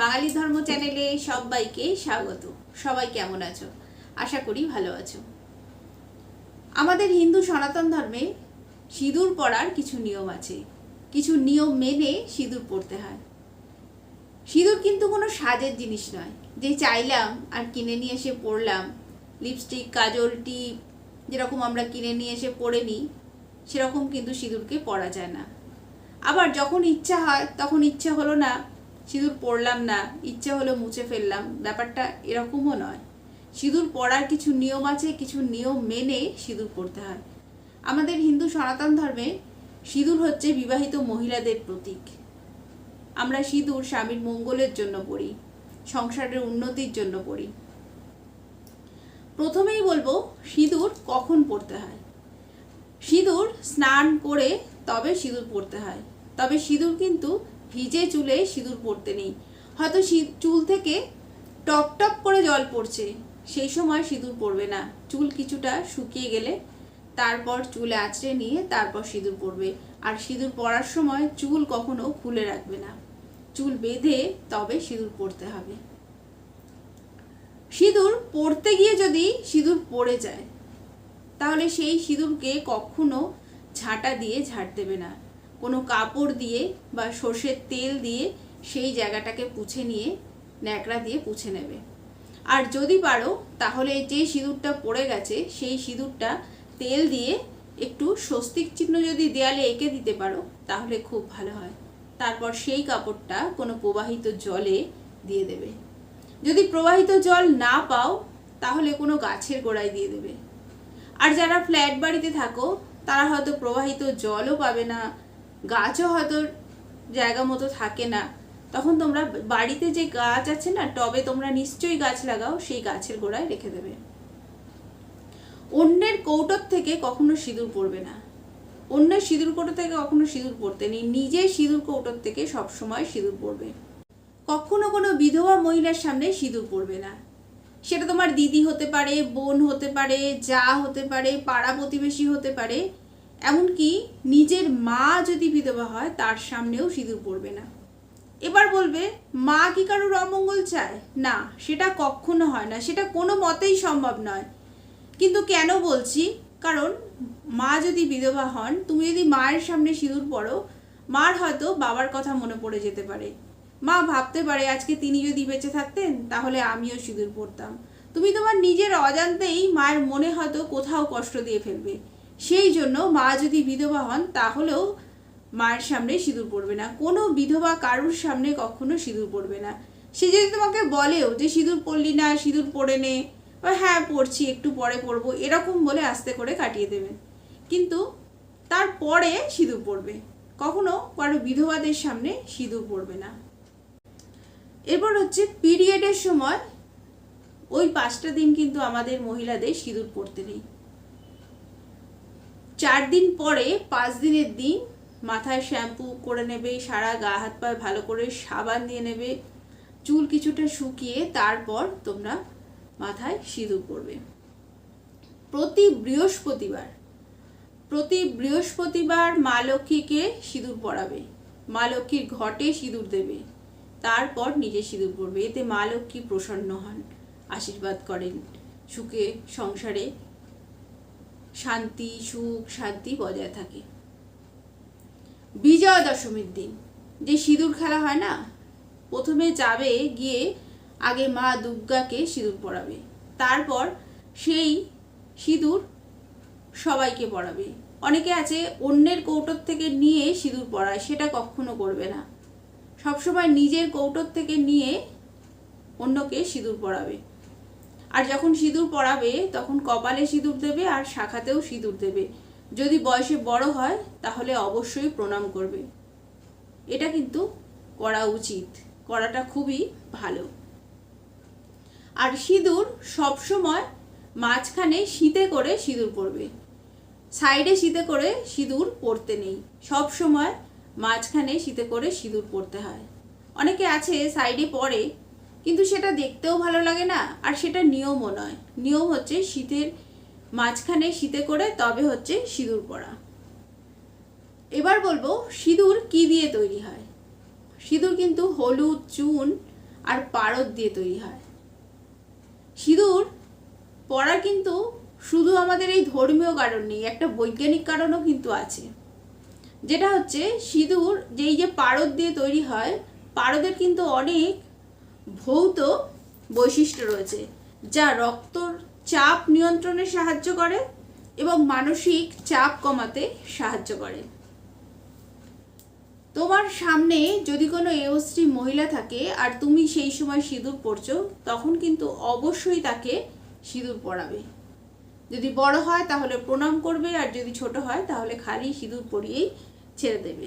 বাঙালি ধর্ম চ্যানেলে সবাইকে স্বাগত। সবাই কেমন আছো? আশা করি ভালো আছো। আমাদের হিন্দু সনাতন ধর্মে সিঁদুর পরার কিছু নিয়ম আছে। কিছু নিয়ম মেনে সিঁদুর পরতে হয়। সিঁদুর কিন্তু কোনো সাজের জিনিস নয়। যে চাইলাম আর কিনে নিয়ে এসে পরলাম লিপস্টিক, কাজল, টিপ যেরকম আমরা কিনে নিয়ে এসে পরে নিই, সেরকম কিন্তু সিঁদুরকে পরা যায় না। আবার যখন ইচ্ছা হয়, তখন ইচ্ছা হলো না সিঁদুর পরলাম না, ইচ্ছা হলো মুছে ফেললাম, ব্যাপারটা এরকমও নয়। সিঁদুর পরার কিছু নিয়ম আছে, কিছু নিয়ম মেনে সিঁদুর পরতে হয়। আমাদের হিন্দু সনাতন ধর্মে সিঁদুর হচ্ছে বিবাহিত মহিলাদের প্রতীক। আমরা সিঁদুর স্বামীর মঙ্গলের জন্য পড়ি, সংসারের উন্নতির জন্য পড়ি। প্রথমেই বলব, সিঁদুর কখন পড়তে হয়? সিঁদুর স্নান করে তবে সিঁদুর পরতে হয়। তবে সিঁদুর কিন্তু ভিজে চুলে সিঁদুর পরতে নেই। হয়তো চুল থেকে টপ টপ করে জল পড়ছে। সেই সময় সিঁদুর পরবে না। চুল কিছুটা শুকিয়ে গেলে তারপর চুলে আঁচড়ে নিয়ে তারপর সিঁদুর পরবে। আর সিঁদুর পরার সময় চুল কখনো খুলে রাখবে না। চুল বেঁধে তবে সিঁদুর পরতে হবে। সিঁদুর পরতে গিয়ে যদি সিঁদুর পড়ে যায়, তাহলে সেই সিঁদুরকে কখনো ঝাঁটা দিয়ে ঝাড় দেবে না। কোনো কাপড় দিয়ে বা সর্ষের তেল দিয়ে সেই জায়গাটাকে পুছে নিয়ে ন্যাকড়া দিয়ে পুছে নেবে। আর যদি পারো, তাহলে যে সিঁদুরটা পড়ে গেছে, সেই সিঁদুরটা তেল দিয়ে একটু স্বস্তিক চিহ্ন যদি দেয়ালে এঁকে দিতে পারো, তাহলে খুব ভালো হয়। তারপর সেই কাপড়টা কোনো প্রবাহিত জলে দিয়ে দেবে। যদি প্রবাহিত জল না পাও, তাহলে কোনো গাছের গোড়ায় দিয়ে দেবে। আর যারা ফ্ল্যাট বাড়িতে থাকো, তারা হয়তো প্রবাহিত জলও পাবে না গাছও হয়তো জায়গা মতো থাকে না। তখন তোমরা বাড়িতে যে গাছ আছে না, টবে তোমরা নিশ্চয়ই গাছ লাগাও, সেই গাছের গোড়ায় রেখে দেবে। অন্যের কৌটোর থেকে কখনো সিঁদুর পড়বে না। অন্যের সিঁদুর কৌটো থেকে কখনো সিঁদুর পড়তে নেই নিজের সিঁদুর কৌটোর থেকে সবসময় সিঁদুর পড়বে। কখনো কোনো বিধবা মহিলার সামনে সিঁদুর পড়বে না। সেটা তোমার দিদি হতে পারে, বোন হতে পারে, যা হতে পারে, পাড়া প্রতিবেশী হতে পারে এমনকি নিজের মা যদি বিধবা হয়, তার সামনেও সিঁদুর পড়বে না। এবার বলবে, মা কি কারোর অমঙ্গল চায়? না, সেটা কখনো হয় না, সেটা কোনো মতেই সম্ভব নয়। কিন্তু কেন বলছি? কারণ মা যদি বিধবা হন, তুমি যদি মায়ের সামনে সিঁদুর পড়ো, মার হয়তো বাবার কথা মনে পড়ে যেতে পারে। মা ভাবতে পারে, আজকে তিনি যদি বেঁচে থাকতেন, তাহলে আমিও সিঁদুর পড়তাম। তুমি তোমার নিজের অজান্তেই মায়ের মনে হয়তো কোথাও কষ্ট দিয়ে ফেলবে। সেই জন্য মা যদি বিধবা হন, তাহলেও মায়ের সামনে সিঁদুর পড়বে না। কোনো বিধবা কারুর সামনে কখনো সিঁদুর পড়বে না। সে যদি তোমাকে বলেও যে সিঁদুর পড়লি না, সিঁদুর পড়ে নে, বা হ্যাঁ পড়ছি, একটু পরে পড়ব, এরকম বলে আস্তে করে কাটিয়ে দেবে। কিন্তু তারপরে সিঁদুর পড়বে। কখনো কারও বিধবাদের সামনে সিঁদুর পড়বে না। এরপর হচ্ছে পিরিয়ডের সময় ওই পাঁচটা দিন কিন্তু আমাদের মহিলাদের সিঁদুর পড়তে নেই। চার দিন পরে, পাঁচ দিনের দিন, মাথায় শ্যাম্পু করে নেবে, সারা গা হাত পায়ে ভালো করে সাবান দিয়ে নেবে, চুল কিছুটা শুকিয়ে তারপর তোমরা মাথায় সিঁদুর পরবে। প্রতি বৃহস্পতিবার প্রতি বৃহস্পতিবার মা লক্ষ্মীকে সিঁদুর পরাবে। মা লক্ষ্মীর ঘটে সিঁদুর দেবে, তারপর নিজে সিঁদুর পরবে। এতে মা লক্ষ্মী প্রসন্ন হন, আশীর্বাদ করেন, সুখে সংসারে শান্তি, সুখ, শান্তি বজায় থাকে। বিজয়া দশমীর দিন। যে সিঁদুর খেলা হয় না? প্রথমে যাবে গিয়ে আগে মা দুর্গাকে সিঁদুর পরাবে। তারপর সেই সিঁদুর সবাইকে পরাবে। অনেকে আছে অন্যের কৌটোর থেকে নিয়ে সিঁদুর পরায়, সেটা কখনো করবে না। সবসময় নিজের কৌটোর থেকে নিয়ে অন্যকে সিঁদুর পরাবে। আর যখন সিঁদুর পরাবে, তখন কপালে সিঁদুর দেবে আর শাখাতেও সিঁদুর দেবে। যদি বয়সে বড় হয়, তাহলে অবশ্যই প্রণাম করবে। এটা কিন্তু করা উচিত। করাটা খুবই ভালো। আর সিঁদুর সবসময় মাঝখানে শীতে করে সিঁদুর পরবে। সাইডে শীতে করে সিঁদুর পরতে নেই। সব সময় মাঝখানে শীতে করে সিঁদুর পরতে হয়। অনেকে আছে, সাইডে পরে কিন্তু সেটা দেখতেও ভালো লাগে না, আর সেটা নিয়মও নয়। নিয়ম হচ্ছে শীতের মাঝখানে শীতে করে, তবে হচ্ছে সিঁদুর পরা। এবার বলব সিঁদুর কি দিয়ে তৈরি হয়? সিঁদুর কিন্তু হলুদ, চুন আর পারদ দিয়ে তৈরি হয়। সিঁদুর পরা কিন্তু শুধু আমাদের এই ধর্মীয় কারণ নেই, একটা বৈজ্ঞানিক কারণও কিন্তু আছে। যেটা হচ্ছে সিঁদুর, যেই যে পারদ দিয়ে তৈরি হয়, পারদের কিন্তু অনেক ভৌত বৈশিষ্ট্য রয়েছে, যা রক্তর চাপ নিয়ন্ত্রণে সাহায্য করে এবং মানসিক চাপ কমাতে সাহায্য করে। তোমার সামনে যদি কোনো এওস্ত্রী মহিলা থাকে আর তুমি সেই সময় সিঁদুর পরছো, তখন কিন্তু অবশ্যই তাকে সিঁদুর পরাবে। যদি বড় হয় তাহলে প্রণাম করবে, আর যদি ছোট হয় তাহলে খালি সিঁদুর পরিয়েই ছেড়ে দেবে।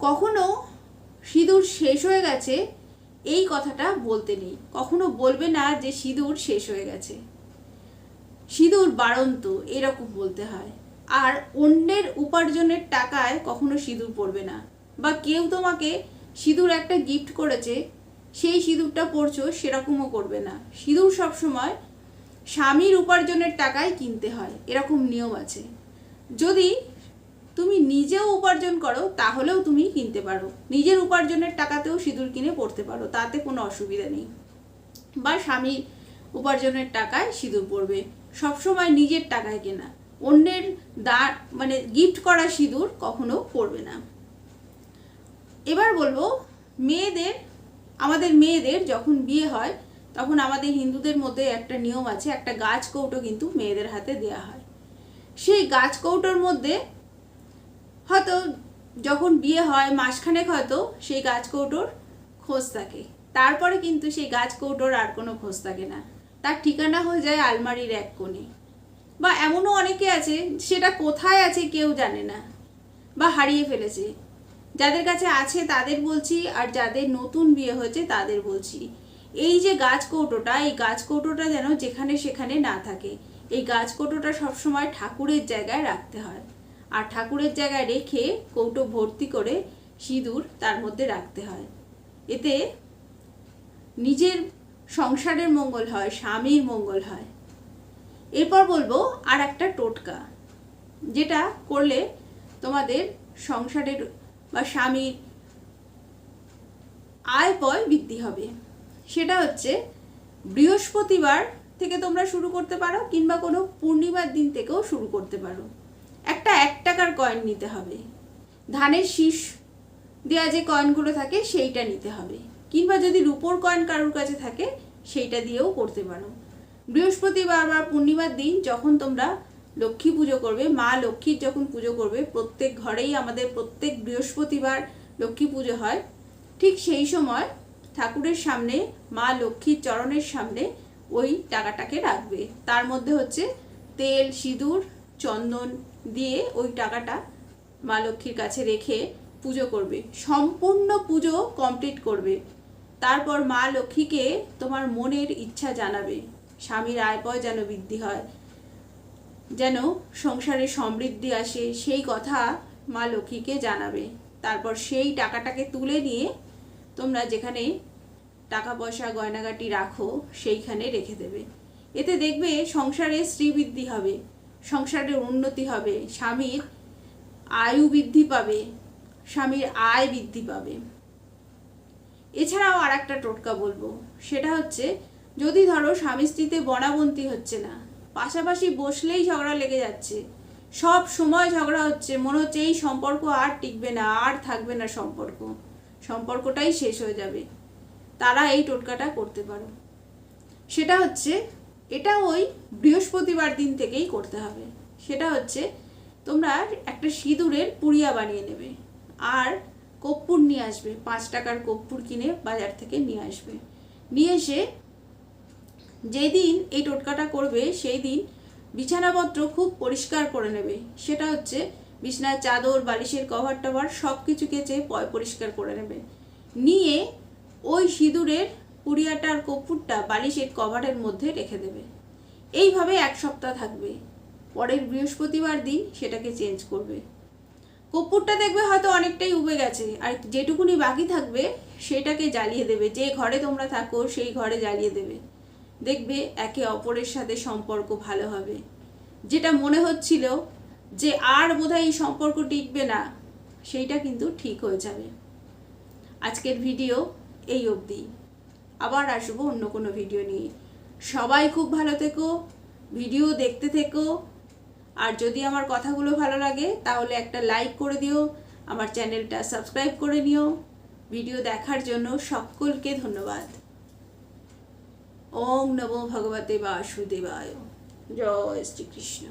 কখনো সিঁদুর শেষ হয়ে গেছে এই কথাটা বলতে নেই। কখনো বলবে না যে সিঁদুর শেষ হয়ে গেছে। সিঁদুর বাড়ন্ত, এরকম বলতে হয়। আর অন্যের উপার্জনের টাকায় কখনো সিঁদুর পরবে না। বা কেউ তোমাকে সিঁদুর একটা গিফট করেছে, সেই সিঁদুরটা পরছো সেরকমও করবে না। সিঁদুর সবসময় স্বামীর উপার্জনের টাকায় কিনতে হয়, এরকম নিয়ম আছে। যদি নিজেও উপার্জন করো, তাহলেও তুমি কিনতে পারো। নিজের উপার্জনের টাকাতেও সিঁদুর কিনে পড়তে পারো, তাতে কোনো অসুবিধা নেই। বা স্বামীর উপার্জনের টাকায় সিঁদুর পরবে সবসময় নিজের টাকায় কেনা। অন্যের দা মানে গিফট করা সিঁদুর কখনো পড়বে না। এবার বলব, মেয়েদের, আমাদের মেয়েদের যখন বিয়ে হয়, তখন আমাদের হিন্দুদের মধ্যে একটা নিয়ম আছে, একটা গাছ কৌটো কিন্তু মেয়েদের হাতে দেয়া হয়। সেই গাছ কৌটোর মধ্যে হয়তো যখন বিয়ে হয় মাসখানেক হয়তো সেই গাছ কৌটোর খোঁজ থাকে। তারপরে কিন্তু সেই গাছ কৌটোর আর কোনো খোঁজ থাকে না। তার ঠিকানা হয়ে যায় আলমারির এক কোণে। বা এমনও অনেকে আছে, সেটা কোথায় আছে কেউ জানে না। বা হারিয়ে ফেলেছে। যাদের কাছে আছে তাদের বলছি, আর যাদের নতুন বিয়ে হয়েছে তাদের বলছি। এই যে গাছ কৌটোটা, এই গাছ কৌটোটা যেন যেখানে সেখানে না থাকে। এই গাছ কৌটোটা সবসময় ঠাকুরের জায়গায় রাখতে হয়। আর ঠাকুরের জায়গায় রেখে কৌটো ভর্তি করে সিঁদুর তার মধ্যে রাখতে হয়। এতে নিজের সংসারের মঙ্গল হয়, স্বামীর মঙ্গল হয়। এরপর বলব আর একটা টোটকা, যেটা করলে তোমাদের সংসারের বা স্বামীর আয় পয় বৃদ্ধি হবে। সেটা হচ্ছে বৃহস্পতিবার থেকে তোমরা শুরু করতে পারো কিংবা কোনো পূর্ণিমার দিন থেকেও শুরু করতে পারো। একটা এক টাকার কয়েন নিতে হবে। ধানের শীষ দেওয়া যে কয়েনগুলো থাকে, সেইটা নিতে হবে। কিংবা যদি রুপোর কয়েন কারোর কাছে থাকে, সেইটা দিয়েও করতে পারো। বৃহস্পতিবার বা পূর্ণিমার দিন যখন তোমরা লক্ষ্মী পুজো করবে, মা লক্ষ্মীর যখন পুজো করবে, প্রত্যেক ঘরেই আমাদের প্রত্যেক বৃহস্পতিবার লক্ষ্মী পুজো হয়। ঠিক সেই সময় ঠাকুরের সামনে, মা লক্ষ্মীর চরণের সামনে ওই টাকাটাকে রাখবে। তার মধ্যে হচ্ছে তেল, সিঁদুর চন্দন দিয়ে ওই টাকাটা মা লক্ষ্মীর কাছে রেখে পুজো করবে। সম্পূর্ণ পুজো কমপ্লিট করবে। তারপর মা লক্ষ্মীকে তোমার মনের ইচ্ছা জানাবে। স্বামীর আয় পয় যেন বৃদ্ধি হয়, যেন সংসারে সমৃদ্ধি আসে, সেই কথা মা লক্ষ্মীকে জানাবে। তারপর সেই টাকাটাকে তুলে নিয়ে তোমরা যেখানে টাকা পয়সা গয়নাগাটি রাখো, সেইখানে রেখে দেবে। এতে দেখবে সংসারে শ্রীবৃদ্ধি হবে। সংসারের উন্নতি হবে, স্বামীর আয়ু বৃদ্ধি পাবে, স্বামীর আয় বৃদ্ধি পাবে। এছাড়াও আর একটা টোটকা বলব, সেটা হচ্ছে যদি ধরো স্বামী স্ত্রীতে বনাবন্তি হচ্ছে না, পাশাপাশি বসলেই ঝগড়া লেগে যাচ্ছে, সব সময় ঝগড়া হচ্ছে, মনে হচ্ছে এই সম্পর্ক আর টিকবে না, আর থাকবে না সম্পর্ক, সম্পর্কটাই শেষ হয়ে যাবে, তারা এই টোটকাটা করতে পারো। সেটা হচ্ছে, এটা ওই বৃহস্পতিবার দিন থেকেই করতে হবে। সেটা হচ্ছে তোমরা একটা সিঁদুরের পুড়িয়া বানিয়ে নেবে আর কর্পূর নিয়ে আসবে, পাঁচ টাকার কর্পূর কিনে বাজার থেকে নিয়ে আসবে। নিয়ে এসে যেদিন এই টোটকাটা করবে সেই দিন বিছানাপত্র খুব পরিষ্কার করে নেবে। সেটা হচ্ছে বিছানার চাদর, বালিশের কভার টভার সব কিছু কেচে পয় পরিষ্কার করে নেবে। নিয়ে ওই সিঁদুরের পুড়িয়াটার কর্পূরটা বালিশের কভারের মধ্যে রেখে দেবে। এইভাবে এক সপ্তাহ থাকবে। পরের বৃহস্পতিবার দিন সেটাকে চেঞ্জ করবে। কর্পূরটা দেখবে হয়তো অনেকটাই উবে গেছে, আর যেটুকুনি বাকি থাকবে সেটাকে জ্বালিয়ে দেবে। যে ঘরে তোমরা থাকো সেই ঘরে জ্বালিয়ে দেবে। দেখবে একে অপরের সাথে সম্পর্ক ভালো হবে। যেটা মনে হচ্ছিল যে আর বোধহয় এই সম্পর্ক টিকবে না, সেইটা কিন্তু ঠিক হয়ে যাবে। আজকের ভিডিও এই অবধি। আবার আসব অন্য কোনো ভিডিও নিয়ে। সবাই খুব ভালো থেকো, ভিডিও দেখতে থেকো। আর যদি আমার কথাগুলো ভালো লাগে, তাহলে একটা লাইক করে দিও, আমার চ্যানেলটা সাবস্ক্রাইব করে নিও। ভিডিও দেখার জন্য সকলকে ধন্যবাদ। ওম নমো ভগবতে বাসুদেবায়। জয় শ্রীকৃষ্ণ।